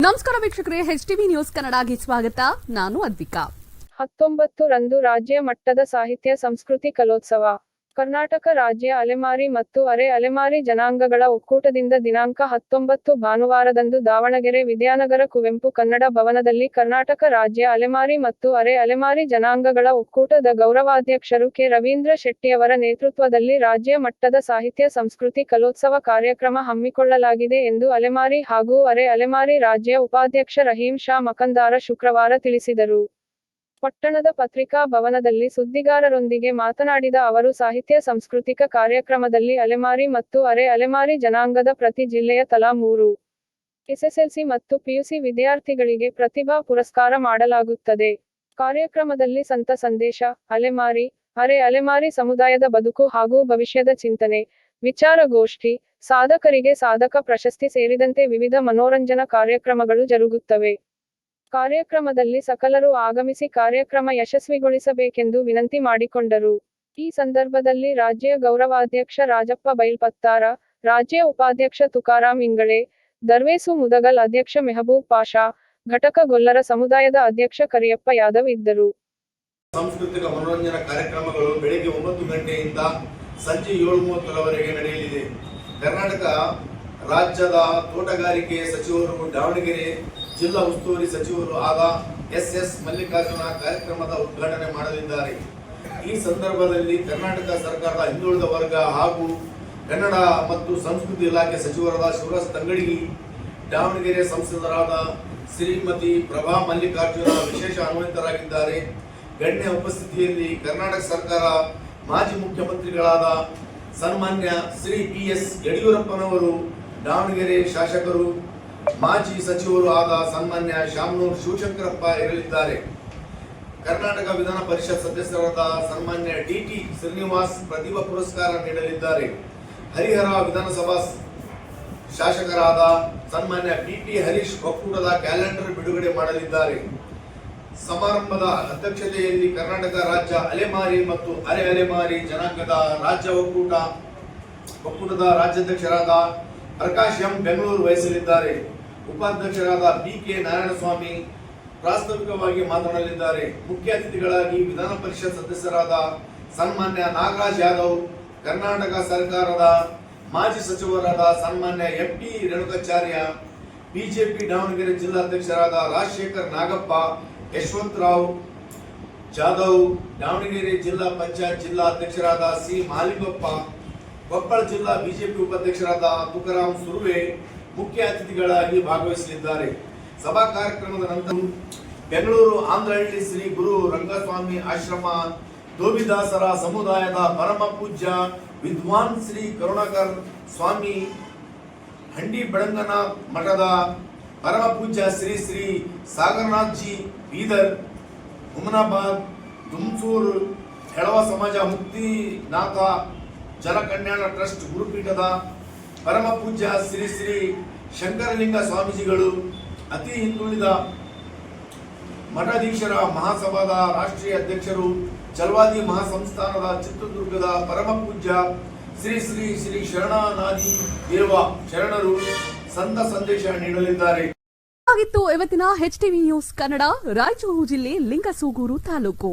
ನಮಸ್ಕಾರ ವೀಕ್ಷಕರೇ H TV news ಕನ್ನಡಗೆ ಸ್ವಾಗತ. ನಾನು ಅದ್ವಿಕಾ. ಹತ್ತೊಂಬತ್ತು ರಂದು ರಾಜ್ಯ ಮಟ್ಟದ ಸಾಹಿತ್ಯ ಸಂಸ್ಕೃತಿ ಕಲೋತ್ಸವ. ಕರ್ನಾಟಕ ರಾಜ್ಯ ಅಲೆಮಾರಿ ಮತ್ತು ಅರೆ ಅಲೆಮಾರಿ ಜನಾಂಗಗಳ ಒಕ್ಕೂಟದಿಂದ ದಿನಾಂಕ ಹತ್ತೊಂಬತ್ತು ಭಾನುವಾರದಂದು ದಾವಣಗೆರೆ ವಿದ್ಯಾನಗರ ಕುವೆಂಪು ಕನ್ನಡ ಭವನದಲ್ಲಿ ಕರ್ನಾಟಕ ರಾಜ್ಯ ಅಲೆಮಾರಿ ಮತ್ತು ಅರೆ ಅಲೆಮಾರಿ ಜನಾಂಗಗಳ ಒಕ್ಕೂಟದ ಗೌರವಾಧ್ಯಕ್ಷರು ಕೆ. ರವೀಂದ್ರ ಶೆಟ್ಟಿಯವರ ನೇತೃತ್ವದಲ್ಲಿ ರಾಜ್ಯ ಮಟ್ಟದ ಸಾಹಿತ್ಯ ಸಂಸ್ಕೃತಿ ಕಲೋತ್ಸವ ಕಾರ್ಯಕ್ರಮ ಹಮ್ಮಿಕೊಳ್ಳಲಾಗಿದೆ ಎಂದು ಅಲೆಮಾರಿ ಹಾಗೂ ಅರೆ ಅಲೆಮಾರಿ ರಾಜ್ಯ ಉಪಾಧ್ಯಕ್ಷ ರಹೀಂ ಶಾ ಮಕಂದಾರ ಶುಕ್ರವಾರ ತಿಳಿಸಿದರು. ಪಟ್ಟಣದ ಪತ್ರಿಕಾ ಭವನದಲ್ಲಿ ಸುದ್ದಿಗಾರರೊಂದಿಗೆ ಮಾತನಾಡಿದ ಅವರು, ಸಾಹಿತ್ಯ ಸಾಂಸ್ಕೃತಿಕ ಕಾರ್ಯಕ್ರಮದಲ್ಲಿ ಅಲೆಮಾರಿ ಮತ್ತು ಅರೆ ಅಲೆಮಾರಿ ಜನಾಂಗದ ಪ್ರತಿ ಜಿಲ್ಲೆಯ ತಲಾ ಮೂರು ಎಸ್ಎಸ್ಎಲ್ಸಿ ಮತ್ತು ಪಿಯುಸಿ ವಿದ್ಯಾರ್ಥಿಗಳಿಗೆ ಪ್ರತಿಭಾ ಪುರಸ್ಕಾರ ಮಾಡಲಾಗುತ್ತದೆ. ಕಾರ್ಯಕ್ರಮದಲ್ಲಿ ಸಂತ ಸಂದೇಶ, ಅಲೆಮಾರಿ, ಅರೆ ಅಲೆಮಾರಿ ಸಮುದಾಯದ ಬದುಕು ಹಾಗೂ ಭವಿಷ್ಯದ ಚಿಂತನೆ, ವಿಚಾರಗೋಷ್ಠಿ, ಸಾಧಕರಿಗೆ ಸಾಧಕ ಪ್ರಶಸ್ತಿ ಸೇರಿದಂತೆ ವಿವಿಧ ಮನೋರಂಜನಾ ಕಾರ್ಯಕ್ರಮಗಳು ಜರುಗುತ್ತವೆ. ಕಾರ್ಯಕ್ರಮದಲ್ಲಿ ಸಕಲರು ಆಗಮಿಸಿ ಕಾರ್ಯಕ್ರಮ ಯಶಸ್ವಿಗೊಳಿಸಬೇಕೆಂದು ವಿನಂತಿ ಮಾಡಿಕೊಂಡರು. ಈ ಸಂದರ್ಭದಲ್ಲಿ ರಾಜ್ಯ ಗೌರವಾಧ್ಯಕ್ಷ ರಾಜಪ್ಪ ಬೈಲ್ಪತ್ತಾರ, ರಾಜ್ಯ ಉಪಾಧ್ಯಕ್ಷ ತುಕಾರಾಂ ಇಂಗಳೆ, ದರ್ವೇಸು ಮುದಗಲ್ ಅಧ್ಯಕ್ಷ ಮೆಹಬೂಬ್ ಪಾಷಾ, ಘಟಕ ಗೊಲ್ಲರ ಸಮುದಾಯದ ಅಧ್ಯಕ್ಷ ಕರಿಯಪ್ಪ ಯಾದವ್ ಇದ್ದರು. ಸಾಂಸ್ಕೃತಿಕ ಮನೋರಂಜನಾ ಕಾರ್ಯಕ್ರಮಗಳು ಬೆಳಿಗ್ಗೆ ಒಂಬತ್ತು ಗಂಟೆಯಿಂದ ಸಂಜೆ ಏಳು ಮೂವತ್ತರವರೆಗೆ ನಡೆಯಲಿದೆ. ಕರ್ನಾಟಕ ರಾಜ್ಯದ ತೋಟಗಾರಿಕೆ ಸಚಿವರು ದಾವಣಗೆರೆ ಜಿಲ್ಲಾ ಉಸ್ತುವಾರಿ ಸಚಿವರು ಆದ ಎಸ್ ಎಸ್ ಮಲ್ಲಿಕಾರ್ಜುನ ಕಾರ್ಯಕ್ರಮದ ಉದ್ಘಾಟನೆ ಮಾಡಲಿದ್ದಾರೆ. ಈ ಸಂದರ್ಭದಲ್ಲಿ ಕರ್ನಾಟಕ ಸರ್ಕಾರದ ಹಿಂದುಳಿದ ವರ್ಗ ಹಾಗೂ ಕನ್ನಡ ಮತ್ತು ಸಂಸ್ಕೃತಿ ಇಲಾಖೆ ಸಚಿವರಾದ ಶಿವರಾಜ್ ತಂಗಡಗಿ, ದಾವಣಗೆರೆ ಸಂಸದರಾದ ಶ್ರೀಮತಿ ಪ್ರಭಾ ಮಲ್ಲಿಕಾರ್ಜುನ ವಿಶೇಷ ಆಹ್ವಾನಿತರಾಗಿದ್ದಾರೆ. ಗಣ್ಯ ಉಪಸ್ಥಿತಿಯಲ್ಲಿ ಕರ್ನಾಟಕ ಸರ್ಕಾರ ಮಾಜಿ ಮುಖ್ಯಮಂತ್ರಿಗಳಾದ ಸನ್ಮಾನ್ಯ ಶ್ರೀ ಪಿ ಎಸ್ ಯಡಿಯೂರಪ್ಪನವರು, ದಾವಣಗೆರೆ ಶಾಸಕರು ಮಾಜಿ ಸಚಿವರು ಆದ ಸನ್ಮಾನ್ಯ ಶಾಮನೂರ್ ಶಿವಶಂಕರಪ್ಪ ಇರಲಿದ್ದಾರೆ. ಕರ್ನಾಟಕ ವಿಧಾನ ಪರಿಷತ್ ಸದಸ್ಯರಾದ ಸನ್ಮಾನ್ಯ ಡಿಟಿ ಶ್ರೀನಿವಾಸ್ ಪ್ರತಿಭಾ ಪುರಸ್ಕಾರ ನೀಡಲಿದ್ದಾರೆ. ಹರಿಹರ ವಿಧಾನಸಭಾ ಶಾಸಕರಾದ ಸನ್ಮಾನ್ಯ ಪಿಪಿ ಹರೀಶ್ ಒಕ್ಕೂಟದ ಕ್ಯಾಲೆಂಡರ್ ಬಿಡುಗಡೆ ಮಾಡಲಿದ್ದಾರೆ. ಸಮಾರಂಭದ ಅಧ್ಯಕ್ಷತೆಯಲ್ಲಿ ಕರ್ನಾಟಕ ರಾಜ್ಯ ಅಲೆಮಾರಿ ಮತ್ತು ಅರೆ ಅಲೆಮಾರಿ ಜನಾಂಗದ ರಾಜ್ಯ ಒಕ್ಕೂಟ, ಒಕ್ಕೂಟದ ರಾಜ್ಯಾಧ್ಯಕ್ಷರಾದ ಪ್ರಕಾಶ್ ಎಂ. ಬೆಂಗಳೂರು ವಹಿಸಲಿದ್ದಾರೆ. ಉಪಾಧ್ಯಕ್ಷರಾದ ಬಿ ಕೆ ನಾರಾಯಣಸ್ವಾಮಿ ಪ್ರಾಸ್ತಾವಿಕವಾಗಿ ಮಾತನಾಡಲಿದ್ದಾರೆ. ಮುಖ್ಯ ಅತಿಥಿಗಳಾಗಿ ವಿಧಾನ ಪರಿಷತ್ ಸದಸ್ಯರಾದ ಸನ್ಮಾನ್ಯ ನಾಗರಾಜ್ ಯಾದವ್, ಕರ್ನಾಟಕ ಸರ್ಕಾರದ ಮಾಜಿ ಸಚಿವರಾದ ಸನ್ಮಾನ್ಯ M P Renukacharya, BJP Davanagere ಜಿಲ್ಲಾಧ್ಯಕ್ಷರಾದ Rajashekhar Nagappa Yashwantrao Jadhav, Davanagere ಜಿಲ್ಲಾ ಪಂಚಾಯತ್ ಜಿಲ್ಲಾ ಅಧ್ಯಕ್ಷರಾದ ಸಿ ಮಾಲಿಕಪ್ಪ ಕೊಪ್ಪಳ ಜಿಲ್ಲಾ ಬಿಜೆಪಿ ಉಪಾಧ್ಯಕ್ಷರಾದ ತುಕರಾಮ್ ಸುರ್ವೆ ಮುಖ್ಯ ಅತಿಥಿಗಳಾಗಿ ಭಾಗವಹಿಸಲಿದ್ದಾರೆ. ಸಭಾ ಕಾರ್ಯಕ್ರಮದ ನಂತರ ಬೆಂಗಳೂರು ಆಂಧ್ರಹಳ್ಳಿ ಶ್ರೀ ಗುರು ರಂಗಸ್ವಾಮಿ ಆಶ್ರಮ ದೋಬಿದಾಸರ ಸಮುದಾಯದ ಪರಮ ಪೂಜ್ಯ ವಿದ್ವಾನ್ ಶ್ರೀ ಕರುಣಾಕರ್ ಸ್ವಾಮಿ, ಹಂಡಿ ಬಡಂಗನ ಮಠದ ಪರಮ ಪೂಜ್ಯ ಶ್ರೀ ಶ್ರೀ ಸಾಗರನಾಥ್ ಜಿ ಬೀದರ್ ಹುಮನಾಬಾದ್ ತುಮಸೂರು ಹೆಳವ ಸಮಾಜ ಮುಕ್ತಿನಾಥ, ಜನಕಲ್ಯಾಣ ಟ್ರಸ್ಟ್ ಗುರುಪೀಠದ ಪರಮ ಪೂಜ್ಯ ಶ್ರೀ ಶ್ರೀ ಶಂಕರಲಿಂಗ ಸ್ವಾಮೀಜಿಗಳು, ಅತಿ ಹಿಂದುಳಿದ ಮಠಾಧೀಶರ ಮಹಾಸಭಾದ ರಾಷ್ಟ್ರೀಯ ಅಧ್ಯಕ್ಷರು ಚಲವಾದಿ ಮಹಾಸಂಸ್ಥಾನದ ಚಿತ್ರದುರ್ಗದ ಪರಮ ಪೂಜ್ಯ ಶ್ರೀ ಶ್ರೀ ಶ್ರೀ ಶರಣಾನಾದಿ ದೇವ ಶರಣರು ಸಂತ ಸಂದೇಶ ನೀಡಲಿದ್ದಾರೆ. ಇವತ್ತಿನ H TV news Kannada, Raichur ಜಿಲ್ಲೆ ಲಿಂಗಸೂಗೂರು ತಾಲೂಕು.